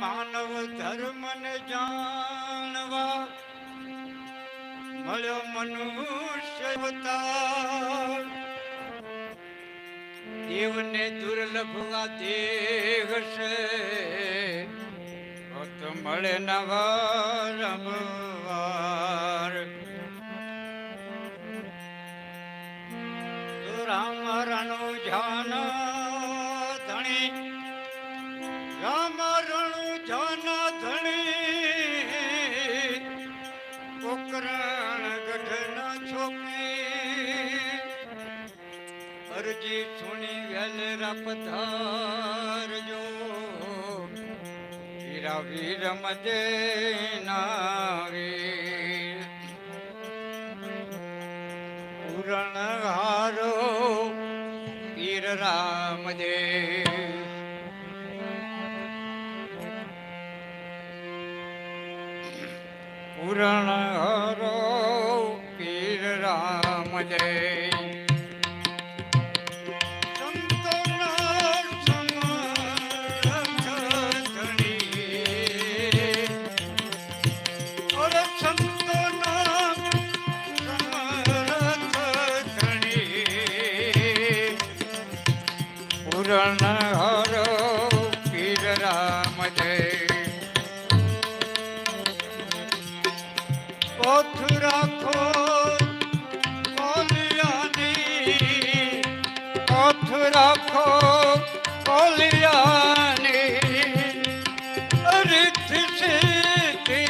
માનવ ધર્મ ને જાણવા મળ્યો મનુષ્ય અવતાર. દેવને દુર્લભ આ દેહ છે મળે નવા રમવાર. રામ રણુ જાન વેલેરા પધારજો હીરા વીર મજે નાવી પૂરણ હારો વીર રામ દે પૂરણ હારો પીર રામ દે রাখো কলিয়ানি পথ রাখো কলিয়ানি রিদ্ধি সিদ্ধি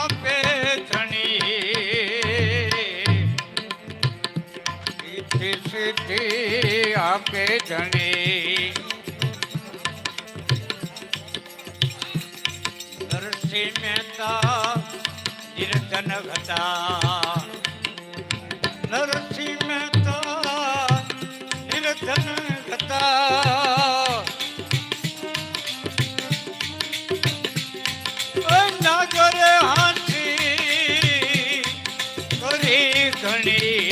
আপে ধনি। রিদ্ধি সিদ্ধি আপে ধনি। नरसिंह मेहता નિર્ધન હતા નરસિંહ મહેતા કીર્તન હતા નાગરે હાથી કરી ઘણી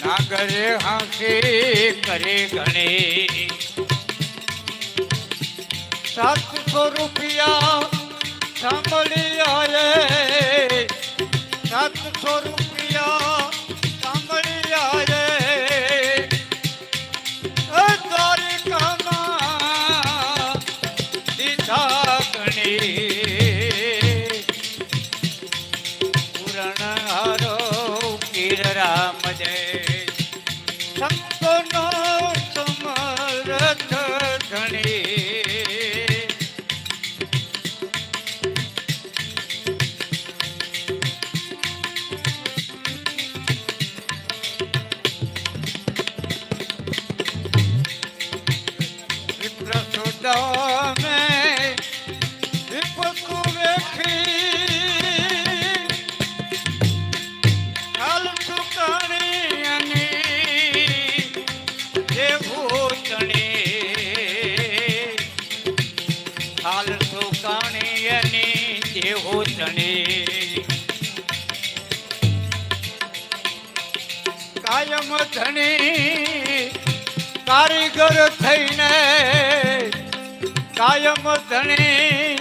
નાગરે હાથી કરી ઘણી સાતસો રૂપિયા સાંભળી આયે સાતસો રૂપિયા સાંભળી આયે દ્વારિકામાં દીધા ગણી. કાયમ ધણી કારીગર થઈને કાયમ ધણી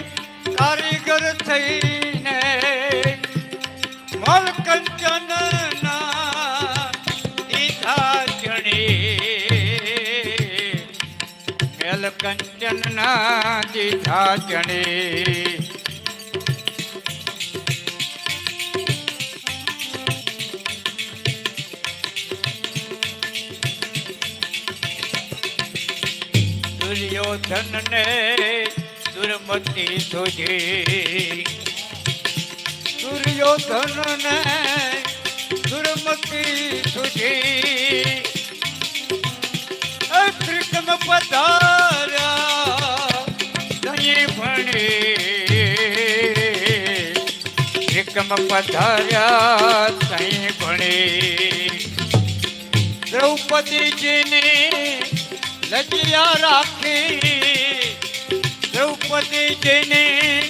કારીગર થઈને મલ કંચન દીધા ચણી. મેલ કંચન દીધા જણી દુર્યોધન ને દુર્મતિ સુજી દુર્યોધન ને દુર્મતિ સુજી ત્રિકમ પધાર્યા. દહીં ભણી. ત્રિકમ પધાર્યા દહીં ભણી. દ્રૌપદીજીની લજિયા રાખી દ્રૌપદીજીની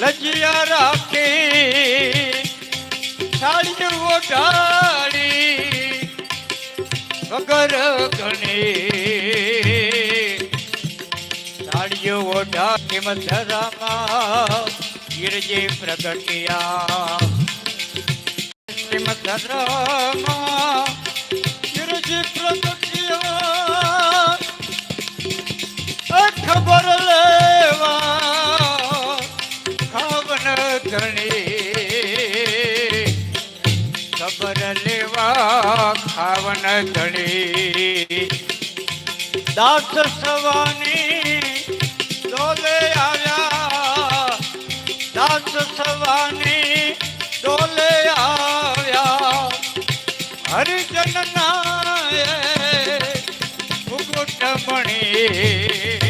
લજિયા રાખી સાડી ઓઢાડી, વગર ગણી. આવજો ઓઢા ધરામાં ગીરજી પ્રગટિયા. ગીરજી પ્રગટિયા. ધણી ખબર લેવા ખાવન ધણી દાસ સવાની ડોલે આવ્યા દાસ સવાની ડોલે આવ્યા હરિજન ના મુકુટ મણી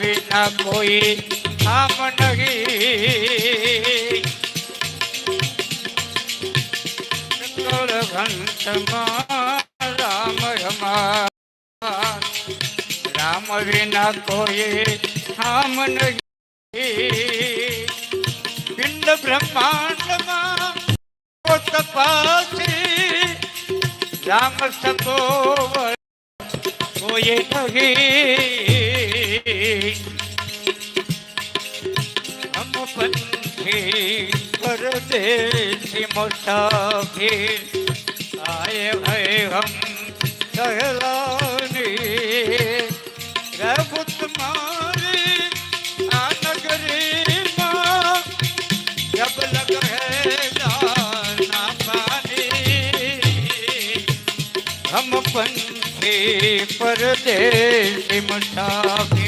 વિના કોઈ આમ નહીં. રામ રમા. રામ વિના કોઈ આમ નહીં. પિંડ બ્રહ્માંડમાં તપાસી રામ સતો કોઈ નહીં. हम पंथे पर देसी मुसाफिर आए भय हम सहलानी रघु तुम्हारी आनगरी माँ जब लग है दाना पानी हम पंथे पर देसी मुसाफिर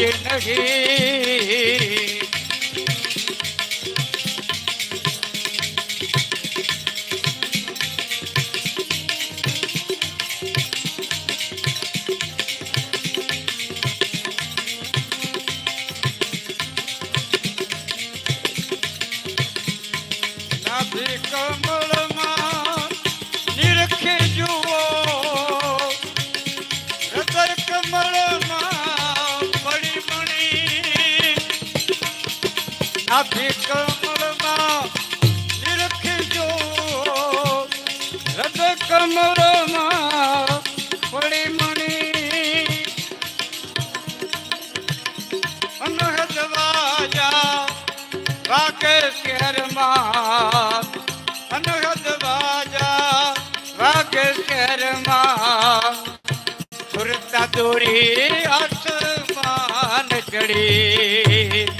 કોઈ નાભી કમળમાં નિરખે જુઓ હૃદય કમળમાં પડી મણી અનહદ વાજા વાકે શહેરમાં અનહદ વાજા વાકે શહેરમાં સુરતા દોરી આસમાન ચડી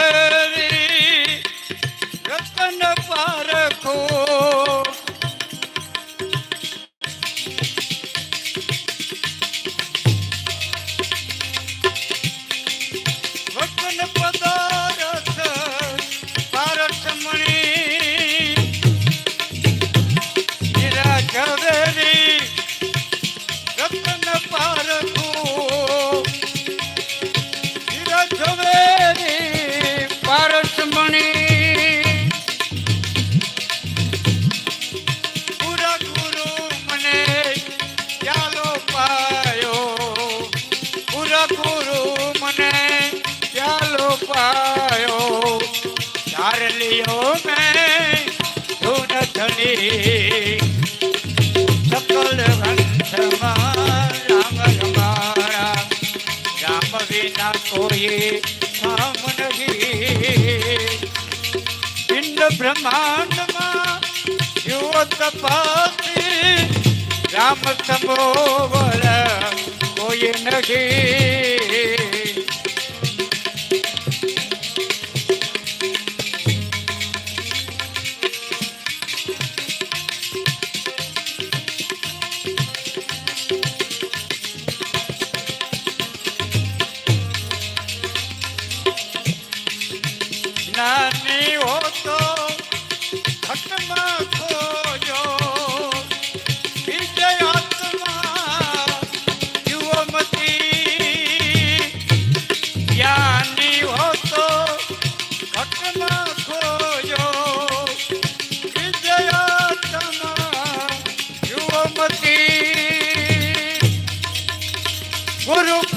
વિના કોઈ કામ નહીં. પિંડ બ્રહ્માંડમાં જુઓ તપાસી રામ સમોવર કોઈ નથી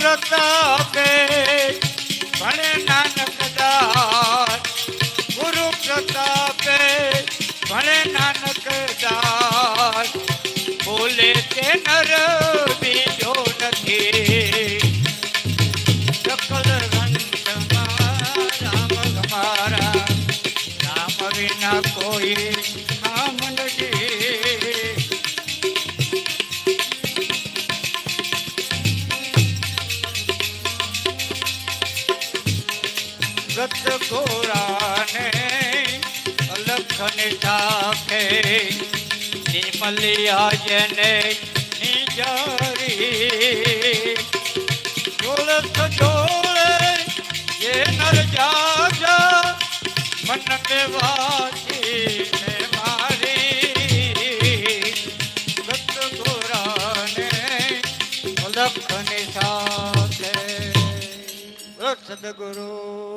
પ્રતાપે ભણે નાનક દાસ. ગુરુ પ્રતાપે ભણે નાનક દાસ. બોલે તે નર બીજો નથી. સકલ રંગમાં રામ તમારા, રામ વિના કોઈ કામ નથી. નંદ ગોરાને લખન ઠાકે નિમલિયા જને નિજારી. જોલત જોડે જે નર જાજા મન દેવાજી સદગુરુ.